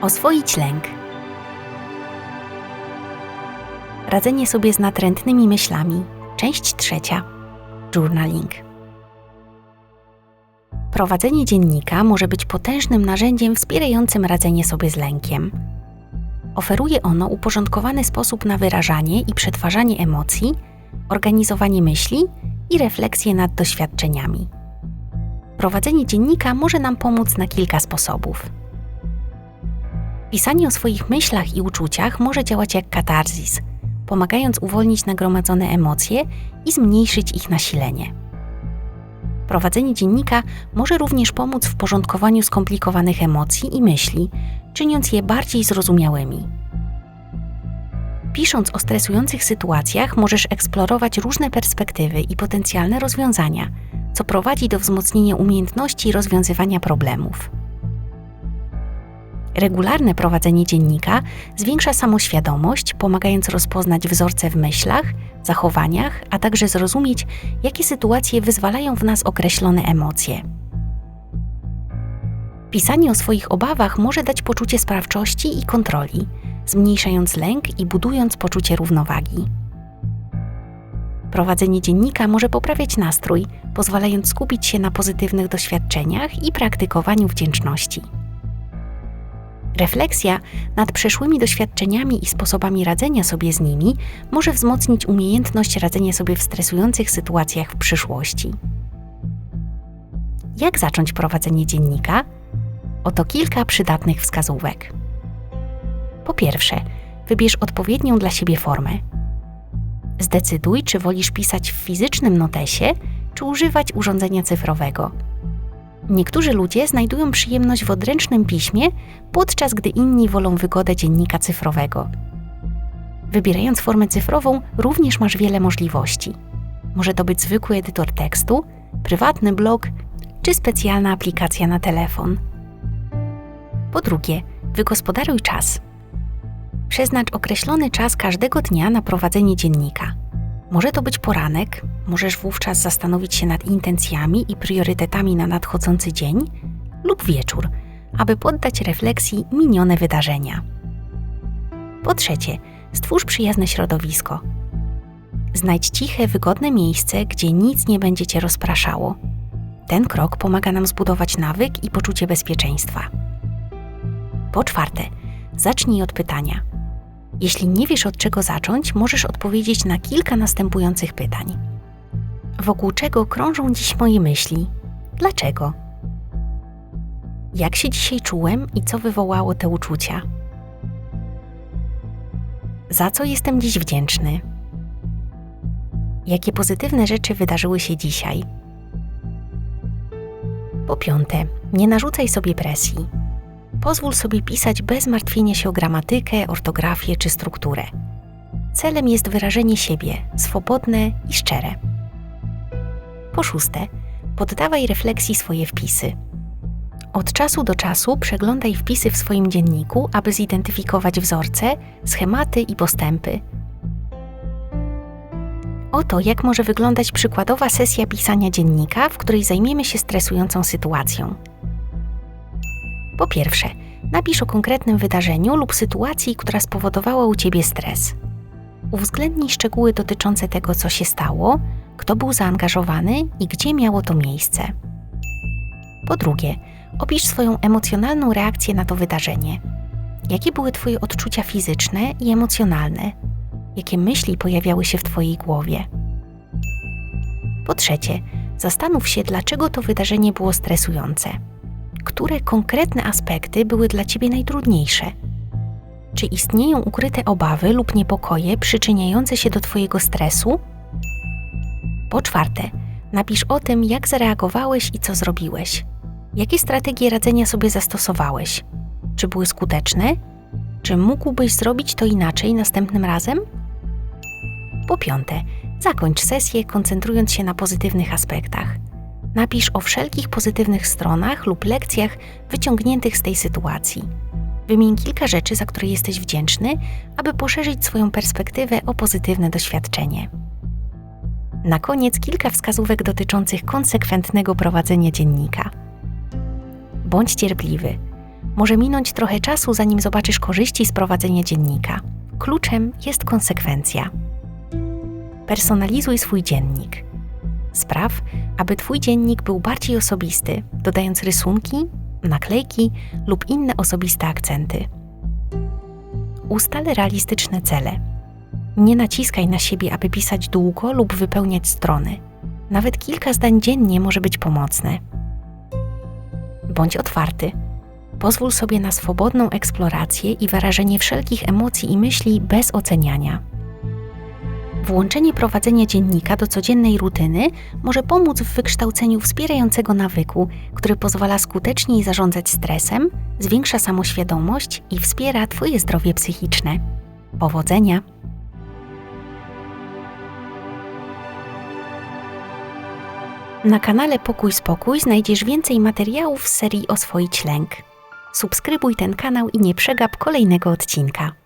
Oswoić lęk. Radzenie sobie z natrętnymi myślami. Część trzecia. Journaling. Prowadzenie dziennika może być potężnym narzędziem wspierającym radzenie sobie z lękiem. Oferuje ono uporządkowany sposób na wyrażanie i przetwarzanie emocji, organizowanie myśli i refleksję nad doświadczeniami. Prowadzenie dziennika może nam pomóc na kilka sposobów. Pisanie o swoich myślach i uczuciach może działać jak katarzis, pomagając uwolnić nagromadzone emocje i zmniejszyć ich nasilenie. Prowadzenie dziennika może również pomóc w porządkowaniu skomplikowanych emocji i myśli, czyniąc je bardziej zrozumiałymi. Pisząc o stresujących sytuacjach, możesz eksplorować różne perspektywy i potencjalne rozwiązania, co prowadzi do wzmocnienia umiejętności rozwiązywania problemów. Regularne prowadzenie dziennika zwiększa samoświadomość, pomagając rozpoznać wzorce w myślach, zachowaniach, a także zrozumieć, jakie sytuacje wyzwalają w nas określone emocje. Pisanie o swoich obawach może dać poczucie sprawczości i kontroli, zmniejszając lęk i budując poczucie równowagi. Prowadzenie dziennika może poprawiać nastrój, pozwalając skupić się na pozytywnych doświadczeniach i praktykowaniu wdzięczności. Refleksja nad przeszłymi doświadczeniami i sposobami radzenia sobie z nimi może wzmocnić umiejętność radzenia sobie w stresujących sytuacjach w przyszłości. Jak zacząć prowadzenie dziennika? Oto kilka przydatnych wskazówek. Po pierwsze, wybierz odpowiednią dla siebie formę. Zdecyduj, czy wolisz pisać w fizycznym notesie, czy używać urządzenia cyfrowego. Niektórzy ludzie znajdują przyjemność w odręcznym piśmie, podczas gdy inni wolą wygodę dziennika cyfrowego. Wybierając formę cyfrową, również masz wiele możliwości. Może to być zwykły edytor tekstu, prywatny blog czy specjalna aplikacja na telefon. Po drugie, wygospodaruj czas. Przeznacz określony czas każdego dnia na prowadzenie dziennika. Może to być poranek, możesz wówczas zastanowić się nad intencjami i priorytetami na nadchodzący dzień, lub wieczór, aby poddać refleksji minione wydarzenia. Po trzecie, stwórz przyjazne środowisko. Znajdź ciche, wygodne miejsce, gdzie nic nie będzie cię rozpraszało. Ten krok pomaga nam zbudować nawyk i poczucie bezpieczeństwa. Po czwarte, zacznij od pytania. Jeśli nie wiesz od czego zacząć, możesz odpowiedzieć na kilka następujących pytań. Wokół czego krążą dziś moje myśli? Dlaczego? Jak się dzisiaj czułem i co wywołało te uczucia? Za co jestem dziś wdzięczny? Jakie pozytywne rzeczy wydarzyły się dzisiaj? Po piąte, nie narzucaj sobie presji. Pozwól sobie pisać bez martwienia się o gramatykę, ortografię czy strukturę. Celem jest wyrażenie siebie, swobodne i szczere. Po szóste, poddawaj refleksji swoje wpisy. Od czasu do czasu przeglądaj wpisy w swoim dzienniku, aby zidentyfikować wzorce, schematy i postępy. Oto jak może wyglądać przykładowa sesja pisania dziennika, w której zajmiemy się stresującą sytuacją. Po pierwsze, napisz o konkretnym wydarzeniu lub sytuacji, która spowodowała u ciebie stres. Uwzględnij szczegóły dotyczące tego, co się stało, kto był zaangażowany i gdzie miało to miejsce. Po drugie, opisz swoją emocjonalną reakcję na to wydarzenie. Jakie były Twoje odczucia fizyczne i emocjonalne? Jakie myśli pojawiały się w Twojej głowie? Po trzecie, zastanów się, dlaczego to wydarzenie było stresujące. Które konkretne aspekty były dla Ciebie najtrudniejsze? Czy istnieją ukryte obawy lub niepokoje przyczyniające się do Twojego stresu? Po czwarte, napisz o tym, jak zareagowałeś i co zrobiłeś. Jakie strategie radzenia sobie zastosowałeś? Czy były skuteczne? Czy mógłbyś zrobić to inaczej następnym razem? Po piąte, zakończ sesję koncentrując się na pozytywnych aspektach. Napisz o wszelkich pozytywnych stronach lub lekcjach wyciągniętych z tej sytuacji. Wymień kilka rzeczy, za które jesteś wdzięczny, aby poszerzyć swoją perspektywę o pozytywne doświadczenie. Na koniec kilka wskazówek dotyczących konsekwentnego prowadzenia dziennika. Bądź cierpliwy. Może minąć trochę czasu, zanim zobaczysz korzyści z prowadzenia dziennika. Kluczem jest konsekwencja. Personalizuj swój dziennik. Spraw, aby Twój dziennik był bardziej osobisty, dodając rysunki, naklejki lub inne osobiste akcenty. Ustal realistyczne cele. Nie naciskaj na siebie, aby pisać długo lub wypełniać strony. Nawet kilka zdań dziennie może być pomocne. Bądź otwarty. Pozwól sobie na swobodną eksplorację i wyrażenie wszelkich emocji i myśli bez oceniania. Włączenie prowadzenia dziennika do codziennej rutyny może pomóc w wykształceniu wspierającego nawyku, który pozwala skuteczniej zarządzać stresem, zwiększa samoświadomość i wspiera Twoje zdrowie psychiczne. Powodzenia! Na kanale Pokój Spokój znajdziesz więcej materiałów z serii Oswoić Lęk. Subskrybuj ten kanał i nie przegap kolejnego odcinka.